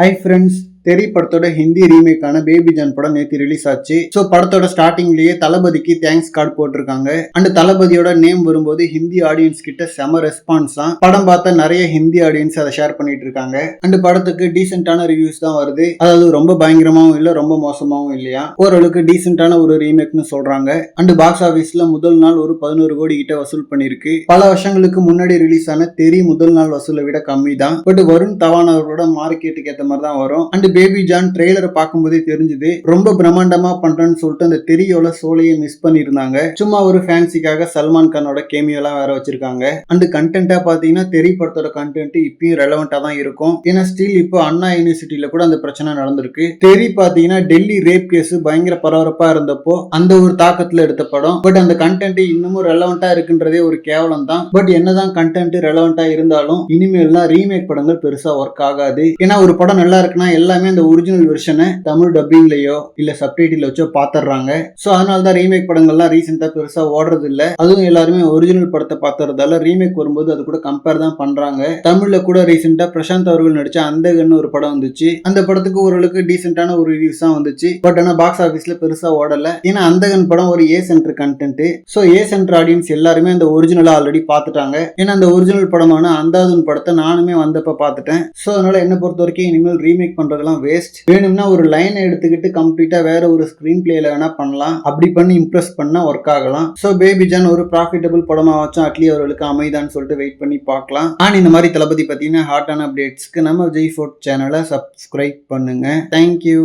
Hi friends, தெரி படத்தோட Hindi ரீமேக்கான baby John படம் நேற்று ரிலீஸ் ஆச்சு. ஸோ படத்தோட ஸ்டார்டிங்லயே தளபதிக்கு தேங்க்ஸ் கார்டு போட்டிருக்காங்க. அண்ட் தளபதியோட நேம் வரும்போது ஹிந்தி ஆடியன்ஸ் கிட்ட செம ரெஸ்பான்ஸ் தான் படம் பார்த்த நிறைய ஹிந்தி ஆடியன்ஸ் அதை ஷேர் பண்ணிட்டு இருக்காங்க அண்ட் படத்துக்கு டீசென்டான ரிவ்யூஸ் தான் வருது. அதாவது ரொம்ப பயங்கரமாவும் இல்லை ரொம்ப மோசமாவும் இல்லையா? ஓரளவுக்கு டீசென்டான ஒரு ரீமேக்னு சொல்றாங்க. அண்ட் பாக்ஸ் ஆஃபீஸ்ல முதல் நாள் ஒரு பதினோரு கோடி கிட்ட வசூல் பண்ணிருக்கு. பல வருஷங்களுக்கு முன்னாடி ரிலீஸ் ஆன தெரி முதல் நாள் வசூலை விட கம்மி தான் பட் வருண் தவான் அவரோட மார்க்கெட்டுக்கு ஏற்ற மாதிரி தான் வரும். அண்ட் பேபி ஜான் ட்ரெய்லரை பார்க்கும்போதே தெரிஞ்சுது ரொம்ப பிரம்மாண்டமா பண்றேன்னு சொல்லிட்டு அந்த தெரியோல சோலையை மிஸ் பண்ணியிருந்தாங்க. சும்மா ஒரு ஃபேன்சிக்காக சல்மான் கானோட கேமியோலாம் வேற வச்சிருக்காங்க. அண்ட் கண்டென்ட்டா பாத்தீங்கன்னா தெரி படத்தோட கண்டென்ட் இப்பயும் ரெலவெண்டா தான் இருக்கும். ஏன்னா ஸ்டில் இப்போ அண்ணா யூனிவர்சிட்டியில கூட அந்த பிரச்சனை நடந்திருக்கு. தெரி பாத்தீங்கன்னா டெல்லி ரேப் கேஸ் பயங்கர பரபரப்பா இருந்தப்போ அந்த ஒரு தாக்கத்துல எடுத்த படம். பட் அந்த கண்டென்ட் இன்னமும் ரெலவெண்டா இருக்குன்றதே ஒரு கேவலம் தான். பட் என்னதான் கண்டென்ட் ரெலவெண்டா இருந்தாலும் இனிமேல்லாம் ரீமேக் படங்கள் பெருசா ஒர்க் ஆகாது. ஏன்னா ஒரு படம் நல்லா இருக்குன்னா எல்லாமே அந்த ஒரிஜினல் வெர்ஷனை தமிழ் டப்பிங்லயோ இல்ல சப்டைட்டில் வச்சோ பாத்துறாங்க சோ அதனால தான் ரீமேக் படங்கள்லாம் ரீசெண்டா பெருசா ஓடுறது இல்ல அதுவும் எல்லாருமே ஒரிஜினல் படத்தை பாத்துறதால ரீமேக் வரும்போது அது கூட கம்பேர் தான் பண்றாங்க. தமிழ்ல கூட ரீசெண்டா பிரசாந்த் அவர்கள் நடிச்ச அந்தகன்னு ஒரு படம் வந்துச்சு. அந்த படத்துக்கு ஓரளவுக்கு டீசென்டான ஒரு ரிவ்யூஸ் தான் வந்துச்சு. பட் ஆனா பாக்ஸ் ஆபீஸ்ல பெருசா ஓடல. ஏன்னா அந்தகன் படம் ஒரு A center content so A center audience எல்லாருமே அந்த ஒரிஜினலா ஆல்ரெடி பார்த்துட்டாங்க ஏன்னா அந்த ஒரிஜினல் படமான அந்தாதுன் படத்தை நானுமே வந்தப்ப பார்த்துட்டேன் சோ அதனால என்ன பொறுத்த வரைக்கும் இனிமேல் ரீமேக் பண்றதெல்லாம் வேஸ்ட் வேணும்னா ஒரு லைனை எடுத்துக்கிட்டு கம்ப்ளீட்டா வேற ஒரு ஸ்கிரீன் பிளேல வேணா பண்ணலாம். அப்படி பண்ணி இம்ப்ரெஸ் பண்ணா ஒர்க் ஆகலாம். சோ பேபி ஜான் ஒரு ப்ராஃபிட்டபிள் படமா வச்சும். அட்லி அவர்களுக்கு அமைதான்னு சொல்லிட்டு வெயிட் பண்ணி பார்க்கலாம். ஆன் இந்த மாதிரி தளபதி பார்த்தீங்கன்னா ஹாட்டான அப்டேட்ஸ்க்கு நம்ம ஜெய் ஃபோர்ட் சேனலை சப்ஸ்கிரைப் பண்ணுங்க. Thank you